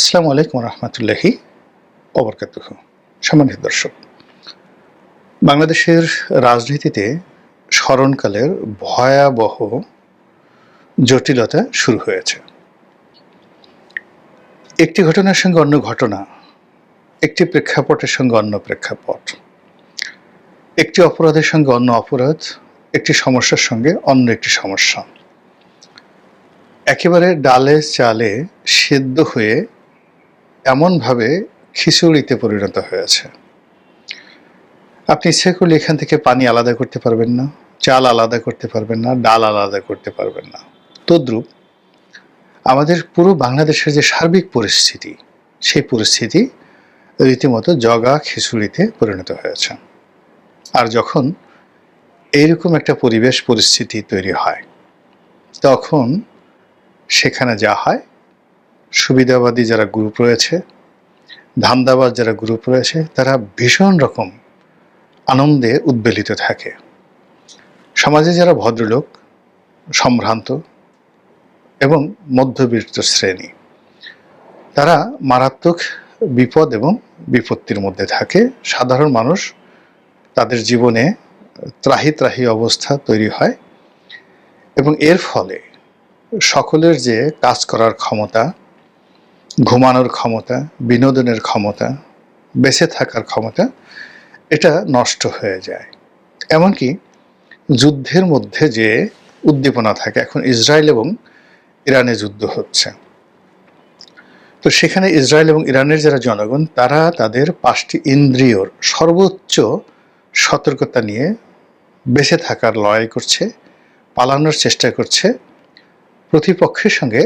আসসালামু আলাইকুম রহমতুল্লাহি অবরকাত সম্মানিত দর্শক, বাংলাদেশের রাজনীতিতে স্মরণকালের ভয়াবহ জটিলতা শুরু হয়েছে। একটি ঘটনার সঙ্গে অন্য ঘটনা, একটি প্রেক্ষাপটের সঙ্গে অন্য প্রেক্ষাপট, একটি অপরাধের সঙ্গে অন্য অপরাধ, একটি সমস্যার সঙ্গে অন্য একটি সমস্যা। একেবারে ডালে চালে সেদ্ধ হয়ে এমনভাবে খিচুড়িতে পরিণত হয়েছে। আপনি ইচ্ছে করলে এখান থেকে পানি আলাদা করতে পারবেন না, চাল আলাদা করতে পারবেন না, ডাল আলাদা করতে পারবেন না। তদ্রূপ আমাদের পুরো বাংলাদেশের যে সার্বিক পরিস্থিতি, সেই পরিস্থিতি রীতিমতো জগা খিচুড়িতে পরিণত হয়েছে। আর যখন এইরকম একটা পরিবেশ পরিস্থিতি তৈরি হয়, তখন সেখানে যা হয় সুবিধাবাদী যারা গ্রুপ রয়েছে ধান্দাবাজ যারা গ্রুপ রয়েছে, তারা ভীষণ রকম আনন্দে উদ্বেলিত থাকে। সমাজে যারা ভদ্রলোক, সম্ভ্রান্ত এবং মধ্যবিত্ত শ্রেণি, তারা মারাত্মক বিপদ এবং বিপত্তির মধ্যে থাকে। সাধারণ মানুষ তাদের জীবনে ত্রাহি ত্রাহি অবস্থা তৈরি হয় এবং এর ফলে সকলের যে কাজ করার ক্ষমতা ঘুমানোর ক্ষমতা, বিনোদনের ক্ষমতা, বেঁচে থাকার ক্ষমতা, এটা নষ্ট হয়ে যায়। এমনকি যুদ্ধের মধ্যে যে উদ্দীপনা থাকে, এখন ইসরায়েল এবং ইরানে যুদ্ধ হচ্ছে। তো সেখানে ইসরায়েল এবং ইরানের যারা জনগণ, তারা তাদের পাঁচটি ইন্দ্রিয়র সর্বোচ্চ সতর্কতা নিয়ে বেঁচে থাকার লড়াই করছে, পালানোর চেষ্টা করছে। প্রতিপক্ষের সঙ্গে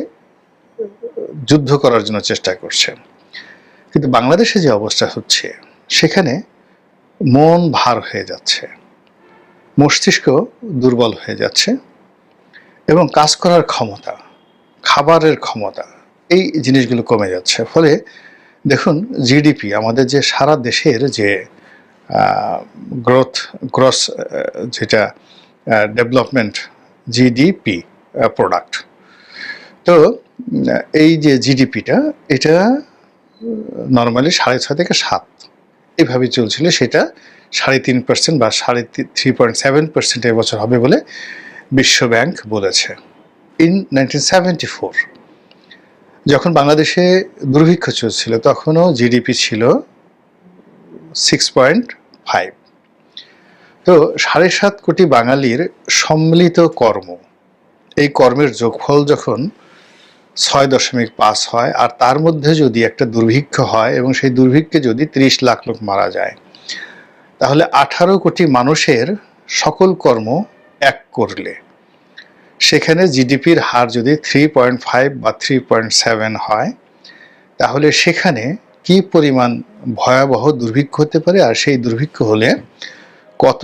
যুদ্ধ করার জন্য চেষ্টা করছে। কিন্তু বাংলাদেশে যে অবস্থা হচ্ছে, সেখানে মন ভার হয়ে যাচ্ছে। মস্তিষ্ক দুর্বল হয়ে যাচ্ছে এবং কাজ করার ক্ষমতা, খাবারের ক্ষমতা এই জিনিসগুলো কমে যাচ্ছে। ফলে দেখুন জিডিপি আমাদের যে সারা দেশের যে গ্রোথ গ্রস যেটা ডেভেলপমেন্ট জিডিপি প্রোডাক্ট তো এই যে জিডিপিটা এটা নর্মালি সাড়ে ছয় থেকে সাত এভাবে চলছিল, সেটা সাড়ে তিন পার্সেন্ট বা সাড়ে থ্রি পয়েন্ট সেভেন পার্সেন্ট এবছর হবে বলে বিশ্ব ব্যাংক বলেছে। ইন নাইনটিন সেভেন্টি ফোর যখন বাংলাদেশে দুর্ভিক্ষ চলছিল, তখনও জিডিপি ছিল সিক্স পয়েন্ট ফাইভ তো সাড়ে সাত কোটি বাঙালির সম্মিলিত কর্ম, এই কর্মের যোগফল যখন ছয় দশমিক পাঁচ হয়, আর তার মধ্যে যদি একটা দুর্ভিক্ষ হয় এবং সেই দুর্ভিক্ষে যদি ত্রিশ লাখ লোক মারা যায়, তাহলে আঠারো কোটি মানুষের সকল কর্ম এক করলে। সেখানে জিডিপির হার যদি থ্রি পয়েন্ট ফাইভ বা থ্রি পয়েন্ট সেভেন হয়, তাহলে সেখানে কি পরিমাণ ভয়াবহ দুর্ভিক্ষ হতে পারে, আর সেই দুর্ভিক্ষ হলে কত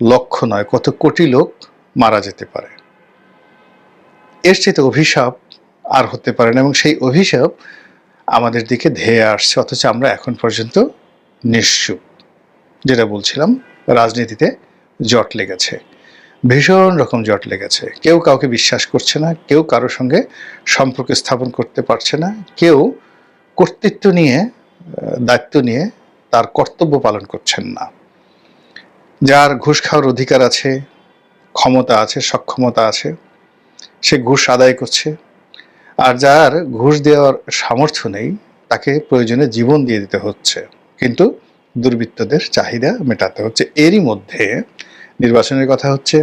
লক্ষ নয়, কত কোটি লোক মারা যেতে পারে। এর চেয়ে অভিশাপ আর হতে পারে না। এবং সেই অভিশাপ আমাদের দিকে ধেয়ে আসছে। অথচ আমরা এখন পর্যন্ত নিশ্চুপ, যেটা বলছিলাম, রাজনীতিতে জট লেগেছে। ভীষণ রকম জট লেগেছে। কেউ কাউকে বিশ্বাস করছে না, কেউ কারোর সঙ্গে সম্পর্ক স্থাপন করতে পারছে না, কেউ কর্তৃত্ব নিয়ে দায়িত্ব নিয়ে তার কর্তব্য পালন করছেন না। যার ঘুষ খাওয়ার অধিকার আছে, ক্ষমতা আছে, সক্ষমতা আছে, সে ঘুষ আদায় করছে আর যার ঘুষ দেওয়ার সামর্থ্য নেই, তাকে প্রয়োজনে জীবন দিয়ে দিতে হচ্ছে। কিন্তু দুর্বৃত্তদের চাহিদা মেটাতে হচ্ছে। এরই মধ্যে নির্বাচনের কথা হচ্ছে,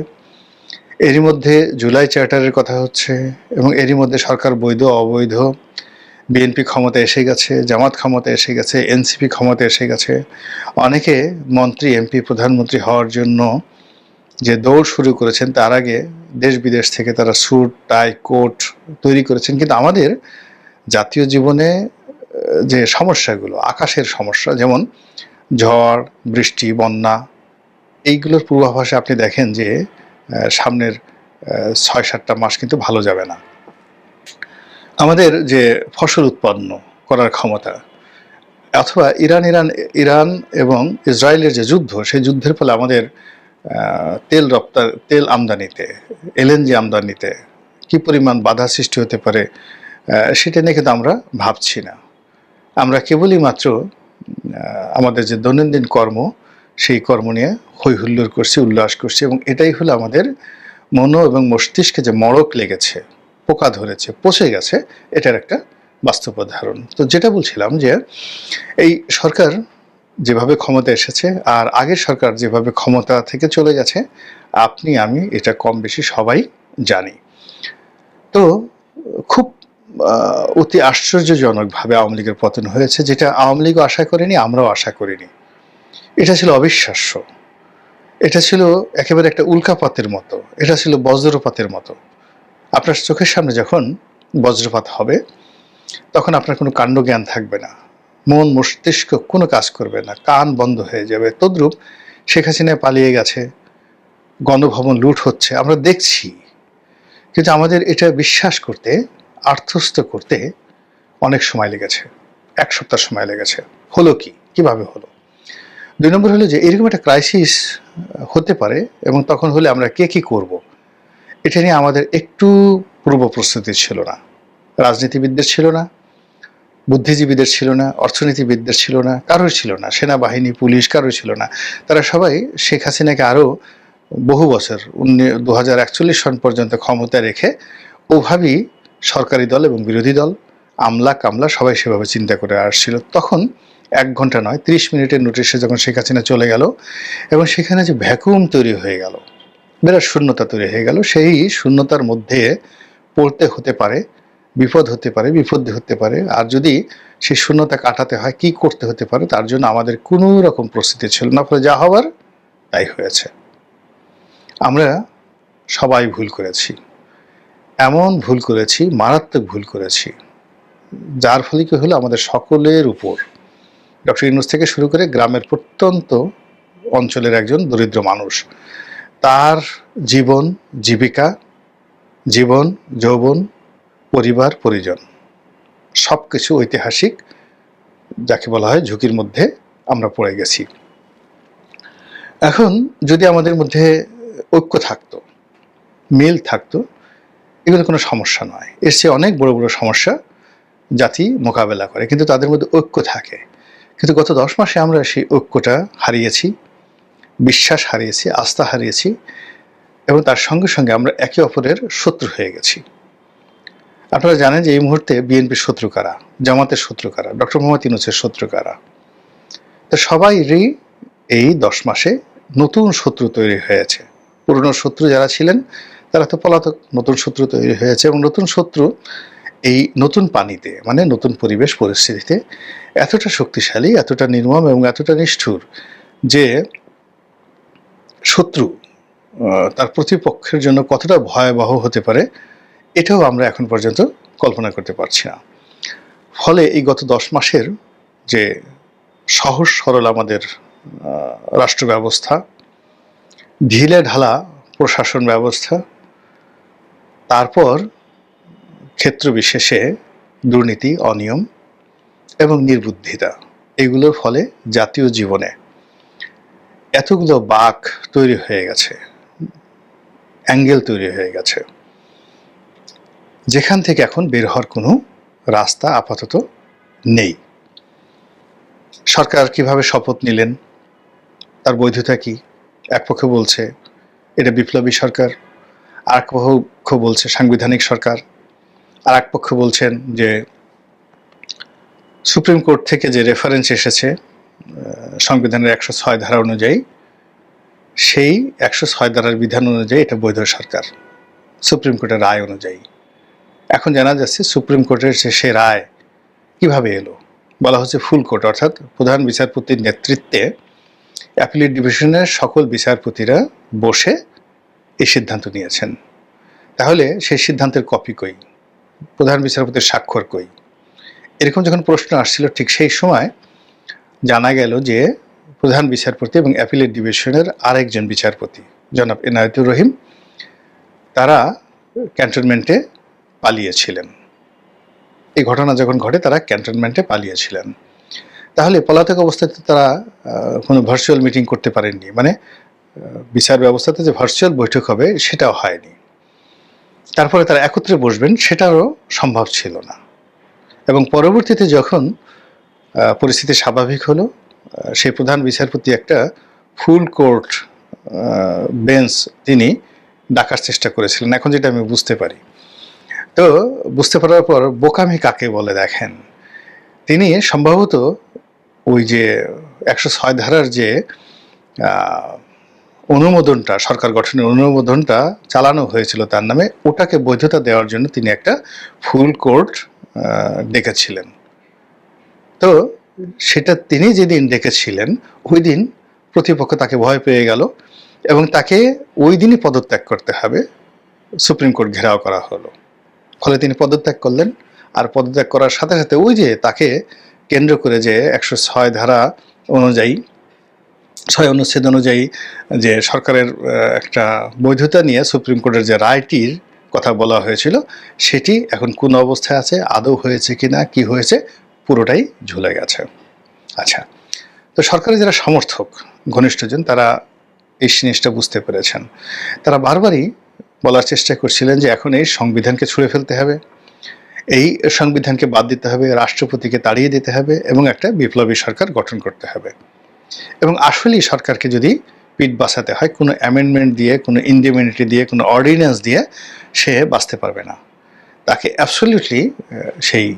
এরই মধ্যে জুলাই চার্টারের কথা হচ্ছে, এবং এরই মধ্যে সরকার বৈধ, অবৈধ, বিএনপি ক্ষমতা এসে গেছে, জামাত ক্ষমতা এসে গেছে, এনসিপি ক্ষমতা এসে গেছে। অনেকে মন্ত্রী, এমপি, প্রধানমন্ত্রী হওয়ার জন্য যে দৌড় শুরু করেছেন, তার আগে দেশ বিদেশ থেকে তারা স্যুট, টাই, কোট তৈরি করেছেন। কিন্তু আমাদের জাতীয় জীবনে যে সমস্যাগুলো, আকাশের সমস্যা, যেমন ঝড়, বৃষ্টি, বন্যা, এইগুলোর পূর্বাভাসে আপনি দেখেন যে সামনের ছয় সাতটা মাস কিন্তু ভালো যাবে না। আমাদের যে ফসল উৎপন্ন করার ক্ষমতা, অথবা ইরান ইরান ইরান এবং ইসরায়েলের যে যুদ্ধ, সেই যুদ্ধের ফলে আমাদের তেল রপ্তা তেল আমদানিতে এলএনজি আমদানিতে কি পরিমাণ বাধা সৃষ্টি হতে পারে সেটা নিয়ে কিন্তু আমরা ভাবছি না। আমরা কেবলই মাত্র আমাদের যে দৈনন্দিন কর্ম, সেই কর্ম নিয়ে হৈ হুল্লোড় করছি, উল্লাস করছি এবং এটাই হলো আমাদের মন এবং মস্তিষ্কে যে মড়ক লেগেছে, পোকা ধরেছে, পচে গেছে, এটার একটা বাস্তব উদাহরণ। তো যেটা বলছিলাম যে, এই সরকার যেভাবে ক্ষমতা এসেছে আর আগের সরকার যেভাবে ক্ষমতা থেকে চলে গেছে, আপনি, আমি এটা কম বেশি সবাই জানি। তো খুব অতি আশ্চর্যজনকভাবে আওয়ামী লীগের পতন হয়েছে, যেটা আওয়ামী লীগও আশা করেনি, আমরাও আশা করিনি। এটা ছিল অবিশ্বাস্য। এটা ছিল একেবারে একটা উল্কাপাতের মতো। এটা ছিল বজ্রপাতের মতো। আপনার চোখের সামনে যখন বজ্রপাত হবে, তখন আপনার কোনো কাণ্ড জ্ঞান থাকবে না। মন, মস্তিষ্ক কোনো কাজ করবে না। কান বন্ধ হয়ে যাবে। তদ্রূপ শেখ হাসিনা পালিয়ে গেছে। গণভবন লুট হচ্ছে। আমরা দেখছি কিন্তু আমাদের এটা বিশ্বাস করতে, আর্থস্থ করতে অনেক সময় লেগেছে। এক সপ্তাহ সময় লেগেছে। হলো কি? কীভাবে হলো? দুই নম্বর হলো যে এরকম একটা ক্রাইসিস হতে পারে এবং তখন হলে আমরা কে কি করব? এটা নিয়ে আমাদের একটু পূর্ব প্রস্তুতি ছিল না। রাজনীতিবিদদের ছিল না, বুদ্ধিজীবীদের ছিল না, অর্থনীতিবিদদের ছিল না, কারোর ছিল না। সেনাবাহিনী, পুলিশ, কারোর ছিল না। তারা সবাই শেখ হাসিনাকে আরও বহু বছর দু হাজার একচল্লিশ সন পর্যন্ত ক্ষমতা রেখে ওভাবেই সরকারি দল এবং বিরোধী দল, আমলা কামলা সবাই সেভাবে চিন্তা করে আসছিল। তখন এক ঘণ্টা নয়, ত্রিশ মিনিটের নোটিশে যখন শেখ হাসিনা চলে গেল এবং সেখানে যে ভ্যাকুম তৈরি হয়ে গেল, বিরাট শূন্যতা তৈরি হয়ে গেল, সেই শূন্যতার মধ্যে পড়তে হতে পারে, বিপদ হতে পারে বিপদ হতে পারে। আর যদি সেই শূন্যতা কাটাতে হয়, কি করতে হতে পারে, তার জন্য আমাদের কোনো রকম প্রস্তুতি ছিল না, ফলে যা হওয়ার তাই হয়েছে। আমরা সবাই ভুল করেছি। এমন ভুল করেছি, মারাত্মক ভুল করেছি, যার ফলে কি হলো? আমাদের সকলের উপর, ডক্টর ইউনুস থেকে শুরু করে গ্রামের প্রত্যন্ত অঞ্চলের একজন দরিদ্র মানুষ, তার জীবন, জীবিকা, জীবন, যৌবন, পরিবার, পরিজন সব কিছু ঐতিহাসিক, যাকে বলা হয় ঝুঁকির মধ্যে আমরা পড়ে গেছি। এখন যদি আমাদের মধ্যে ঐক্য থাকতো, মিল থাকতো, এগুলো কোনো সমস্যা নয়। এর চেয়ে অনেক বড় বড় সমস্যা জাতি মোকাবেলা করে, কিন্তু তাদের মধ্যে ঐক্য থাকে। কিন্তু গত দশ মাসে আমরা সেই ঐক্যটা হারিয়েছি, বিশ্বাস হারিয়েছি, আস্থা হারিয়েছি এবং তার সঙ্গে সঙ্গে আমরা একে অপরের শত্রু হয়ে গেছি। আপনারা জানেন যে এই মুহূর্তে বিএনপির শত্রু কারা? জামাতের শত্রু কারা? ডক্টর মোহাম্মদ ইউনুসের শত্রু কারা? তো সবাইরই এই দশ মাসে নতুন শত্রু তৈরি হয়েছে। পুরনো শত্রু যারা ছিলেন, তারা তো পলাতক নতুন শত্রু তৈরি হয়েছে এবং নতুন শত্রু এই নতুন পানিতে মানে নতুন পরিবেশ পরিস্থিতিতে এতটা শক্তিশালী, এতটা নির্মম এবং এতটা নিষ্ঠুর যে শত্রু তার প্রতিপক্ষের জন্য কতটা ভয়াবহ হতে পারে, এটাও আমরা এখন পর্যন্ত কল্পনা করতে পারছি না। ফলে এই গত দশ মাসের যে সহজ সরল আমাদের রাষ্ট্র ব্যবস্থা ঢিলে ঢালা প্রশাসন ব্যবস্থা, তারপর ক্ষেত্র বিশেষে দুর্নীতি, অনিয়ম এবং নির্বুদ্ধিতা, এগুলোর ফলে জাতীয় জীবনে এতগুলো বাক তৈরি হয়ে গেছে, অ্যাঙ্গেল তৈরি হয়ে গেছে, যেখান থেকে এখন বের হওয়ার কোনো রাস্তা আপাতত নেই। সরকার কীভাবে শপথ নিলেন, তার বৈধতা কি? এক পক্ষ বলছে এটা বিপ্লবী সরকার, আর এক পক্ষ বলছে সাংবিধানিক সরকার, আর এক পক্ষ বলছেন যে সুপ্রিম কোর্ট থেকে যে রেফারেন্স এসেছে সংবিধানের একশো ছয় ধারা অনুযায়ী, সেই একশো ছয় ধারার বিধান অনুযায়ী এটা বৈধ সরকার, সুপ্রিম কোর্টের রায় অনুযায়ী। এখন জানা যাচ্ছে সুপ্রিম কোর্টের যে সে রায় কীভাবে এলো? বলা হচ্ছে ফুল কোর্ট, অর্থাৎ প্রধান বিচারপতির নেতৃত্বে অ্যাপিলেট ডিভিশনের সকল বিচারপতিরা বসে এই সিদ্ধান্ত নিয়েছেন। তাহলে সেই সিদ্ধান্তের কপি কই? প্রধান বিচারপতির স্বাক্ষর কই? এরকম যখন প্রশ্ন আসছিল ঠিক সেই সময় জানা গেল যে প্রধান বিচারপতি এবং অ্যাপিলেট ডিভিশনের আরেকজন বিচারপতি, জনাব এনায়েতুর রহিম, তারা ক্যান্টনমেন্টে পালিয়েছিলেন। এই ঘটনা যখন ঘটে তারা ক্যান্টনমেন্টে পালিয়েছিলেন। তাহলে পলাতক অবস্থাতে তারা কোনো ভার্চুয়াল মিটিং করতে পারেননি। মানে বিচার ব্যবস্থাতে যে ভার্চুয়াল বৈঠক হবে, সেটাও হয়নি। তারপরে তারা একত্রে বসবেন সেটাও সম্ভব ছিল না। এবং পরবর্তীতে যখন পরিস্থিতি স্বাভাবিক হলো সেই প্রধান বিচারপতি একটা ফুল কোর্ট বেঞ্চ তিনি ডাকার চেষ্টা করেছিলেন। এখন যেটা আমি বুঝতে পারি। তো, বুঝতে পারার পর বোকামি কাকে বলে দেখেন? তিনি সম্ভবত ওই যে একশো ছয় ধারার যে অনুমোদনটা, সরকার গঠনের অনুমোদনটা চালানো হয়েছিল তার নামে, ওটাকে বৈধতা দেওয়ার জন্য তিনি একটা ফুল কোর্ট ডেকেছিলেন। তো সেটা তিনি যেদিন ডেকেছিলেন, ওই দিন প্রতিপক্ষ তাকে ভয় পেয়ে গেল এবং তাকে ওই দিনই পদত্যাগ করতে হবে, সুপ্রিম কোর্ট ঘেরাও করা হলো। ফলে তিনি পদত্যাগ করলেন, আর পদত্যাগ করার সাথে সাথে ওই যে তাকে কেন্দ্র করে যে একশো ছয় ধারা অনুযায়ী, ছয় অনুচ্ছেদ অনুযায়ী যে সরকারের একটা বৈধতা নিয়ে সুপ্রিম কোর্টের যে রায়টির কথা বলা হয়েছিল, সেটি এখন কোন অবস্থায় আছে, আদৌ হয়েছে কি না কী হয়েছে, পুরোটাই ঝুলে গেছে। আচ্ছা তো সরকারের যারা সমর্থক, ঘনিষ্ঠজন, তারা এই জিনিসটা বুঝতে পেরেছেন। তারা বারবারই বলার চেষ্টা করছিলেন যে এখন এই সংবিধানকে ছুঁড়ে ফেলতে হবে। এই সংবিধানকে বাদ দিতে হবে, রাষ্ট্রপতিকে তাড়িয়ে দিতে হবে এবং একটা বিপ্লবী সরকার গঠন করতে হবে। এবং আসলেই সরকারকে যদি পিঠ বাঁচাতে হয়, কোনো অ্যামেন্ডমেন্ট দিয়ে, কোনো ইন্ডিমিউনিটি দিয়ে, কোনো অর্ডিন্যান্স দিয়ে, সে বাঁচতে পারবে না। তাকে অ্যাবসলিউটলি সেই,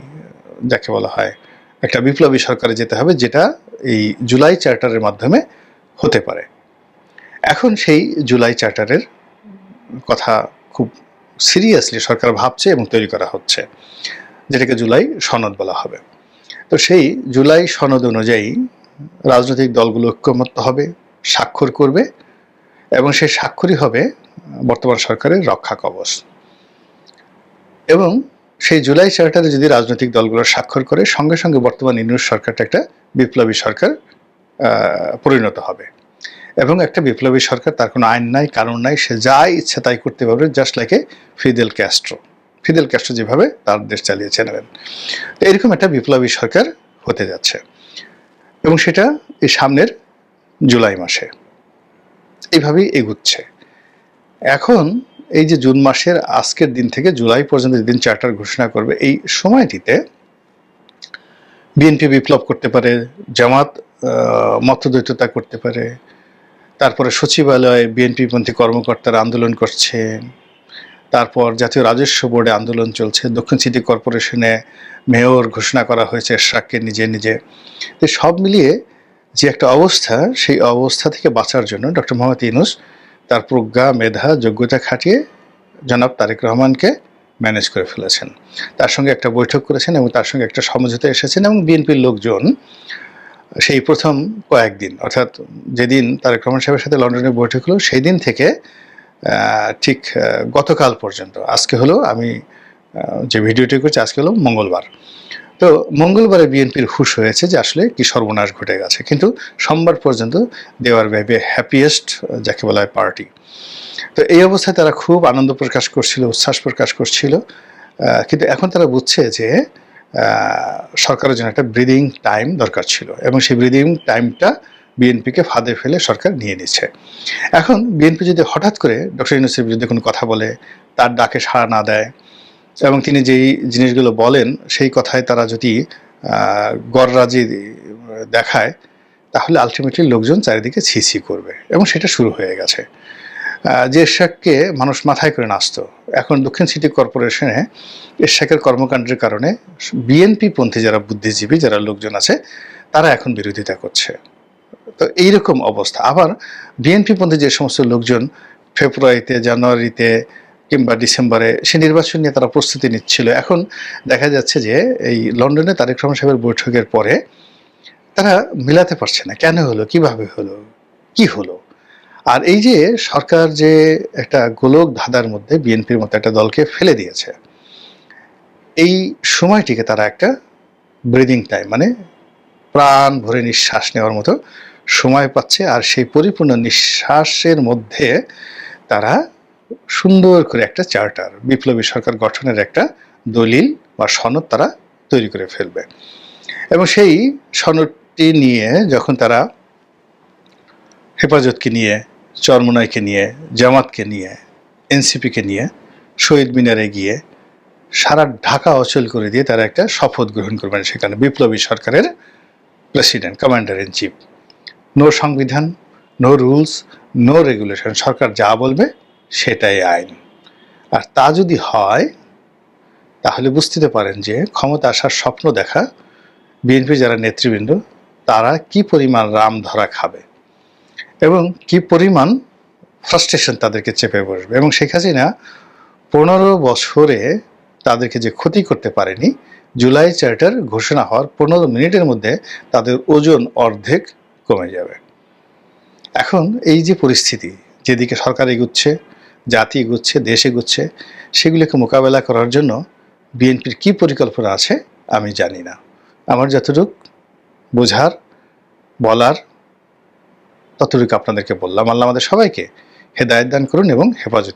যাকে বলা হয়, একটা বিপ্লবী সরকারে যেতে হবে, যেটা এই জুলাই চার্টারের মাধ্যমে হতে পারে। এখন সেই জুলাই চার্টারের কথা খুব সিরিয়াসলি সরকার ভাবছে এবং তৈরি করা হচ্ছে, যেটাকে জুলাই সনদ বলা হবে। তো সেই জুলাই সনদ অনুযায়ী রাজনৈতিক দলগুলো ঐক্যমত্য হবে, স্বাক্ষর করবে এবং সেই স্বাক্ষরই হবে বর্তমান সরকারের রক্ষা কবচ। এবং সেই জুলাই চার্টারে যদি রাজনৈতিক দলগুলো স্বাক্ষর করে, সঙ্গে সঙ্গে বর্তমান ইউনুস সরকারটা একটা বিপ্লবী সরকার পরিণত হবে। এবং একটা বিপ্লবী সরকার, তার কোনো আইন নাই কারণ নাই, সে যা ইচ্ছে তাই করতে পারবে just like a Fidel Castro Fidel Castro যেভাবে তার দেশ চালিয়েছে নেবেন তো এরকম একটা বিপ্লবী সরকার হতে যাচ্ছে। এবং সেটা এই সামনের জুলাই মাসে। এইভাবেই এগুচ্ছে। এখন এই যে জুন মাসের আজকের দিন থেকে জুলাই পর্যন্ত যেদিন চার্টার ঘোষণা করবে, এই সময়টিতে বিএনপি বিপ্লব করতে পারে, জামাত মতদ্বৈততা করতে পারে তারপরে সচিবালয়ে বিএনপিপন্থী কর্মকর্তারা আন্দোলন করছে। তারপর জাতীয় রাজস্ব বোর্ডে আন্দোলন চলছে। দক্ষিণ সিটি কর্পোরেশনে মেয়র ঘোষণা করা হয়েছে এরশাককে নিজে নিজে। তো সব মিলিয়ে যে একটা অবস্থা, সেই অবস্থা থেকে বাঁচার জন্য ডক্টর মোহাম্মদ ইউনুস তার প্রজ্ঞা, মেধা, যোগ্যতা খাটিয়ে জনাব তারেক রহমানকে ম্যানেজ করে ফেলেছেন। তার সঙ্গে একটা বৈঠক করেছেন এবং তার সঙ্গে একটা সমঝোতা এসেছেন এবং বিএনপির লোকজন সেই প্রথম কয়েকদিন, অর্থাৎ যেদিন তারেক রহমান সাহেবের সাথে লন্ডনে বৈঠক হলো সেই দিন থেকে ঠিক গতকাল পর্যন্ত। আজকে হলো আমি যে ভিডিওটি করছি, আজকে হলো মঙ্গলবার। তো মঙ্গলবারে বিএনপির হুশ হয়েছে যে আসলে কি সর্বনাশ ঘটে গেছে। কিন্তু সোমবার পর্যন্ত দেওয়ার ভেবে হ্যাপিয়েস্ট, যাকে বলা হয় পার্টি। তো এই অবস্থায় তারা খুব আনন্দ প্রকাশ করছিল, উচ্ছ্বাস প্রকাশ করছিল। কিন্তু এখন তারা বুঝছে যে সরকারের জন্য একটা ব্রিদিং টাইম দরকার ছিল এবং সেই ব্রিদিং টাইমটা বিএনপিকে ফাঁদে ফেলে সরকার নিয়ে নিচ্ছে এখন বিএনপি যদি হঠাৎ করে ডক্টর ইউনুসের বিরুদ্ধে কোনো কথা বলে, তার ডাকে সাড়া না দেয়, এবং তিনি যেই জিনিসগুলো বলেন, সেই কথায় তারা যদি গড়রাজি দেখায়, তাহলে আলটিমেটলি লোকজন চারিদিকে ছি ছি করবে এবং সেটা শুরু হয়ে গেছে। যে এরশাককে মানুষ মাথায় করে নাচতো। এখন দক্ষিণ সিটি কর্পোরেশনে এরশাকের কর্মকাণ্ডের কারণে বিএনপি পন্থী যারা বুদ্ধিজীবী, যারা লোকজন আছে, তারা এখন বিরোধিতা করছে। তো এইরকম অবস্থা। আবার বিএনপি পন্থী যে সমস্ত লোকজন ফেব্রুয়ারিতে, জানুয়ারিতে কিংবা ডিসেম্বরে সে নির্বাচন নিয়ে তারা প্রস্তুতি নিচ্ছিল। এখন দেখা যাচ্ছে যে এই লন্ডনে তারেক রহমান সাহেবের বৈঠকের পরে তারা মিলাতে পারছে না। কেন হলো? কীভাবে হলো? কি হলো? আর এই যে সরকার যে একটা গোলক ধাঁধার মধ্যে বিএনপির মতো একটা দলকে ফেলে দিয়েছে, এই সময়টিকে তারা একটা ব্রিদিং টাইম মানে প্রাণ ভরে নিঃশ্বাস নেওয়ার মতো সময় পাচ্ছে। আর সেই পরিপূর্ণ নিঃশ্বাসের মধ্যে তারা সুন্দর করে একটা চার্টার, বিপ্লবী সরকার গঠনের একটা দলিল বা সনদ তারা তৈরি করে ফেলবে। এবং সেই সনদটি নিয়ে যখন তারা হেফাজতকে নিয়ে চরমনাইকে নিয়ে, জামাতকে নিয়ে, এনসিপিকে নিয়ে, শহীদ মিনারে গিয়ে সারা ঢাকা অচল করে দিয়ে তারা একটা শপথ গ্রহণ করবেন সেখানে বিপ্লবী সরকারের president, commander in chief. No সংবিধান, নো রুলস, নো রেগুলেশন, সরকার যা বলবে সেটাই আইন। আর তা যদি হয়, তাহলে বুঝতে পারেন যে ক্ষমতা আসার স্বপ্ন দেখা বিএনপি যারা নেতৃবৃন্দ, তারা কি পরিমাণ রাম ধরা খাবে? এবং কি পরিমাণ ফ্রাস্ট্রেশন তাদেরকে চেপে বসবে। এবং শেখ হাসিনা পনেরো বছরে তাদেরকে যে ক্ষতি করতে পারেনি, জুলাই চার্টার ঘোষণা হওয়ার পনেরো মিনিটের মধ্যে তাদের ওজন অর্ধেক কমে যাবে। এখন এই যে পরিস্থিতি, যেদিকে সরকার এগুচ্ছে, জাতি এগুচ্ছে, দেশ এগুচ্ছে, সেগুলিকে মোকাবেলা করার জন্য বিএনপির কি পরিকল্পনা আছে আমি জানি না। আমার যতটুক বোঝার, বলার ততটুকু আপনাদেরকে বললাম। আল্লাহ আমাদের সবাইকে হেদায়ত দান করুন এবং হেফাজত